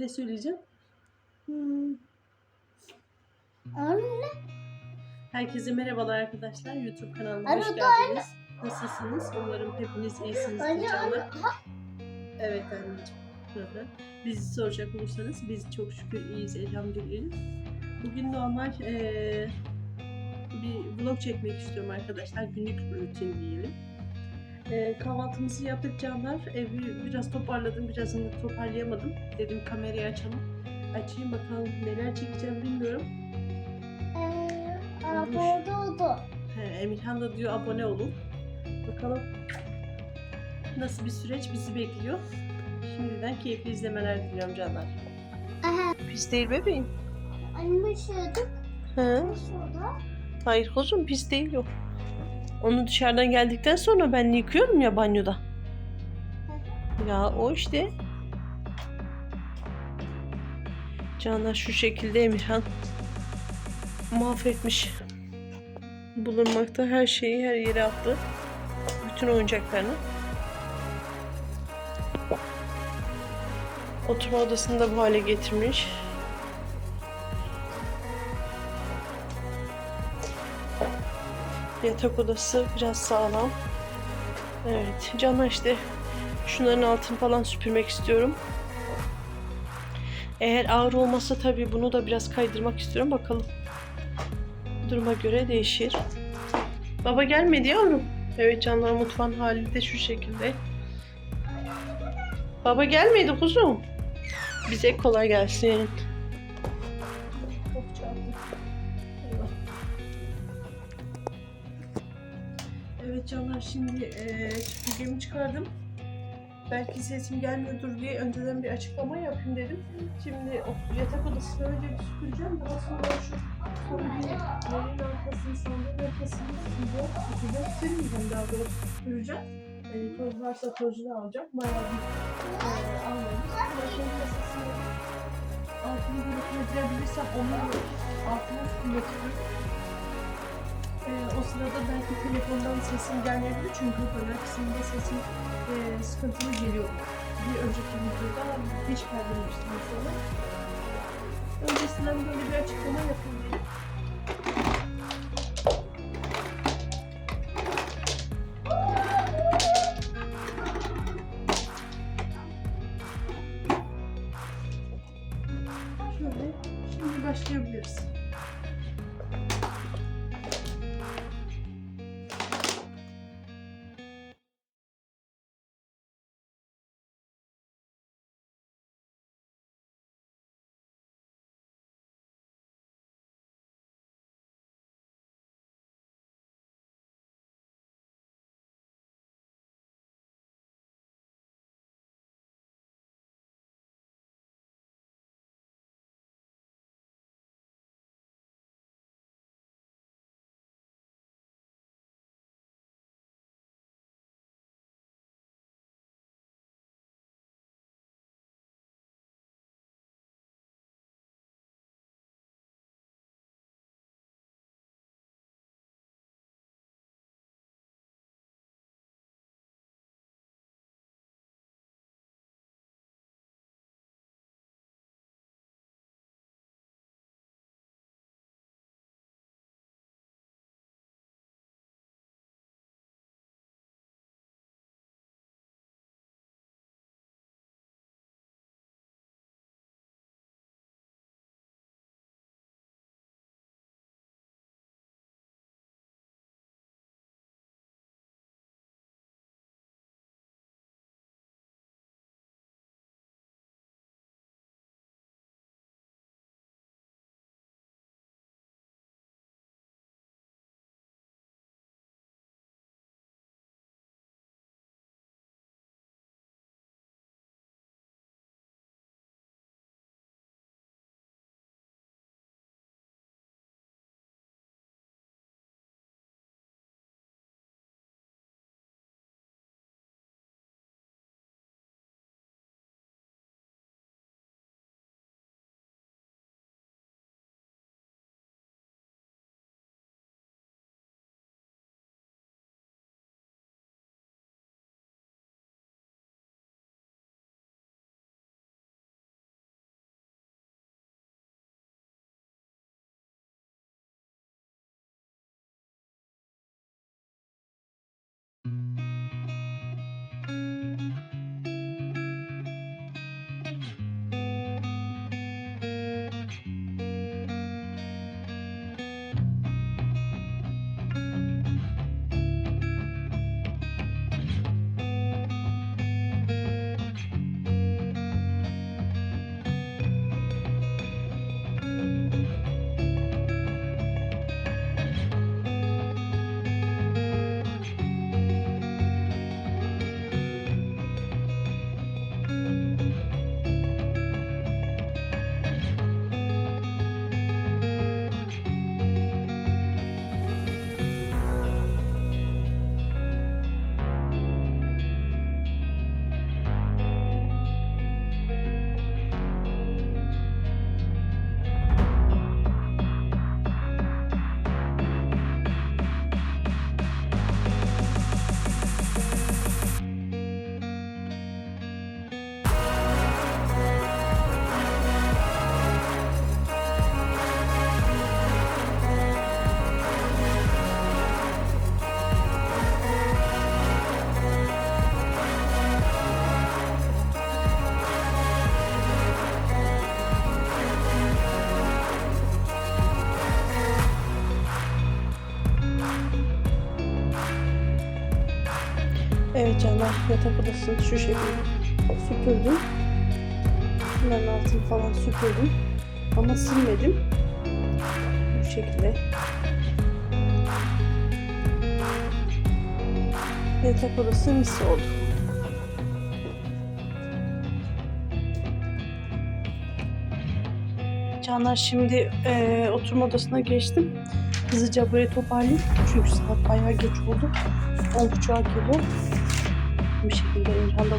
Ne söyleyeceğim? Hmm. Anne. Herkese merhabalar arkadaşlar. YouTube kanalıma hoş geldiniz. Nasılsınız? Umarım hepiniz iyisinizdir canlar. Evet anneciğim. Hı hı. Bizi soracak olursanız biz çok şükür iyiyiz elhamdülillah. Bugün normal eee, bir vlog çekmek istiyorum arkadaşlar. Günlük rutin diyelim. Eee, kahvaltımızı yaptık canlar. Evi biraz toparladım, birazını toparlayamadım. Dedim kamerayı açalım. Açayım bakalım neler çekeceğim bilmiyorum. Ee, abone oldu. He, Emirhan da diyor abone olun. Bakalım nasıl bir süreç bizi bekliyor. Şimdiden keyifli izlemeler diliyorum canlar. Aha. Pis değil bebeğim. Anne şurada. He. Şurada. Hayır kuzum pis değil yok. Onu dışarıdan geldikten sonra ben yıkıyorum ya banyoda. Ya o işte. Canlar şu şekilde Emirhan mahvetmiş. Bulunmakta her şeyi her yere attı. Bütün oyuncaklarını. Oturma odasını da bu hale getirmiş. Yatak odası biraz sağlam. Evet. Canlar işte şunların altını falan süpürmek istiyorum. Eğer ağır olmazsa tabii bunu da biraz kaydırmak istiyorum. Bakalım. Duruma göre değişir. Baba gelmedi yavrum. Evet canlar mutfağın hali de şu şekilde. Baba gelmedi kuzum. Bize kolay gelsin. Evet canlar şimdi eee süpürgemi çıkardım. Belki sesim gelmiyordur diye önceden bir açıklama yapayım dedim. Şimdi o yatak odasını önce bir süpüreceğim. Daha sonra şu yerin arkasını, sandalye arkasını süpüreceğim. Süpüreceğim. Silmeyeceğim daha doğrusu süpüreceğim. E, toz varsa tozunu alacağım. Bayağı bir e, almayayım. Bulaşığın kasasını altını böyle kırabilirsem onu altına süpürmek Ee, o sırada belki telefondan sesim gelmeyebilir çünkü hoparlör kısmında sesim e, sıkıntılı geliyor. Bir önceki videoda hiç kaydırmıştım mesela. Öncesinden böyle bir açıklama yapayım Canlar yatak odasını şu şekilde süpürdüm. Bunların altını falan süpürdüm. Ama silmedim. Bu şekilde. Yatak odası mis oldu. Canlar şimdi eee, oturma odasına geçtim. Hızlıca burayı toparlayayım. Çünkü saat bayağı geç oldu. 10.30'a geliyor. Bu şekilde İlhan da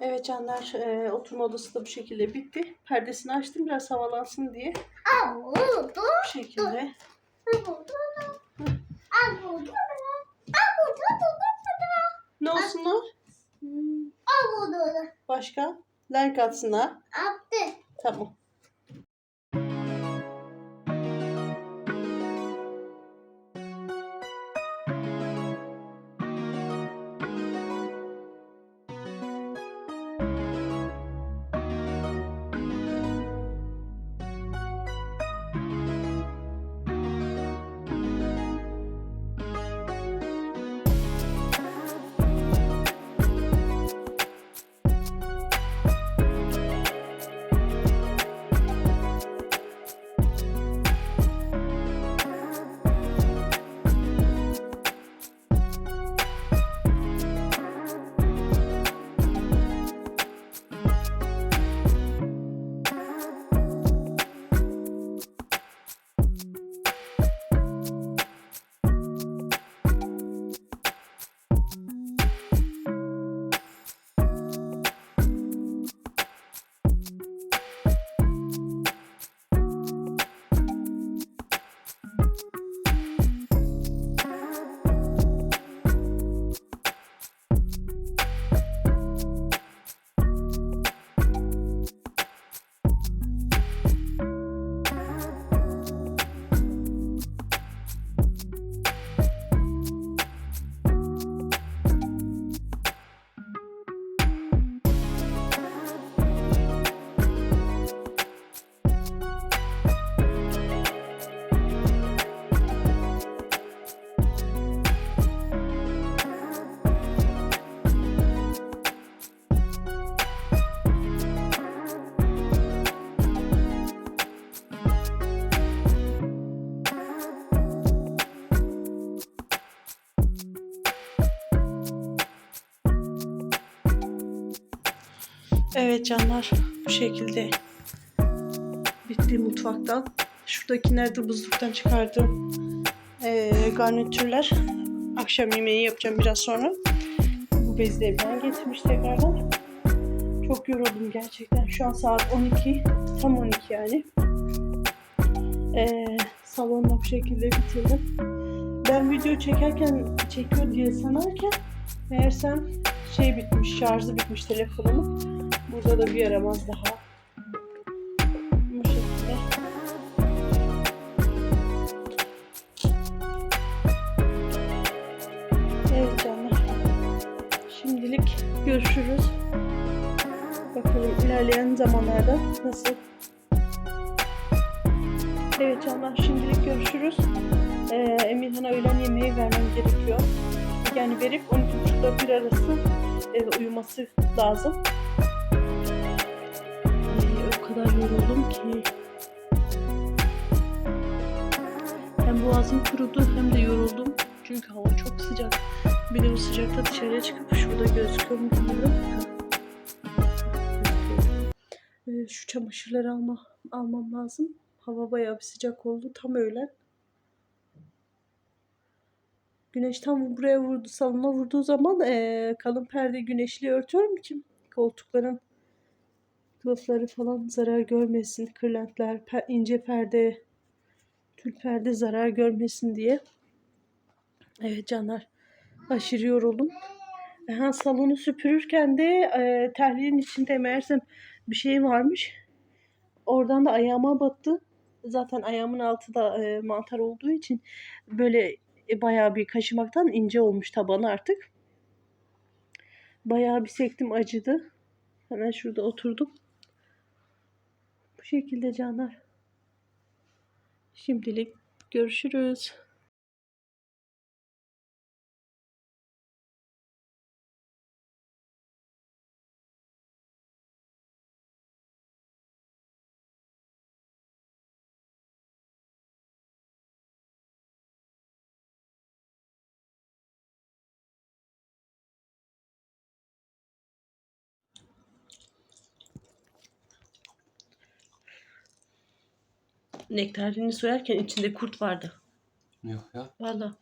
Evet canlar eee, oturma odası da bu şekilde bitti. Perdesini açtım biraz havalansın diye. Bu şekilde. Ne olsunlar? Abudu. Başka? Like atsınlar. Attı. Tamam. Evet canlar bu şekilde bitti mutfaktan. Şuradakiler de buzluktan çıkardım. Ee, garnitürler. Akşam yemeği yapacağım biraz sonra. Bu bezleri ben getirmiş tekrardan. Çok yoruldum gerçekten. Şu an saat 12. Tam 12 yani. Ee, salonda bu şekilde bitirdim. Ben video çekerken çekiyor diye sanarken meğersem şey bitmiş, şarjı bitmiş telefonumun. Burada da bir yaramaz daha. Bu şekilde. Evet canlar. Şimdilik görüşürüz. Bakalım ilerleyen zamanlarda nasıl. Evet canlar şimdilik görüşürüz. Ee, Emirhan'a öğlen yemeği vermem gerekiyor. Yani verip 12.30'da bir arası e, uyuması lazım. Kadar yoruldum ki. Hem boğazım kurudu hem de yoruldum. Çünkü hava çok sıcak. Bir de bu sıcakta dışarıya çıkıp şurada gözüküyor mu bilmiyorum. Ee, şu çamaşırları alma, almam lazım. Hava bayağı bir sıcak oldu. Tam öğlen. Güneş tam buraya vurdu, salona vurduğu zaman eee, kalın perde güneşli örtüyorum ki koltukların kılıfları falan zarar görmesin. Kırlentler, ince perde, tül perde zarar görmesin diye. Evet canlar. Aşırı yoruldum. Aha, salonu süpürürken de eee terliğin içinde meğersem bir şey varmış. Oradan da ayağıma battı. Zaten ayağımın altı da eee, mantar olduğu için böyle e, bayağı bir kaşımaktan ince olmuş tabanı artık. Bayağı bir sektim acıdı. Hemen şurada oturdum. Bu şekilde canlar. Şimdilik görüşürüz. Nektarini soyarken içinde kurt vardı. Yok ya. Valla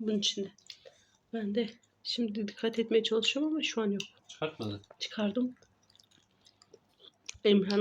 bunun içinde. Ben de şimdi dikkat etmeye çalışıyorum ama şu an yok. Çıkartmadı. Çıkardım. Emrah'a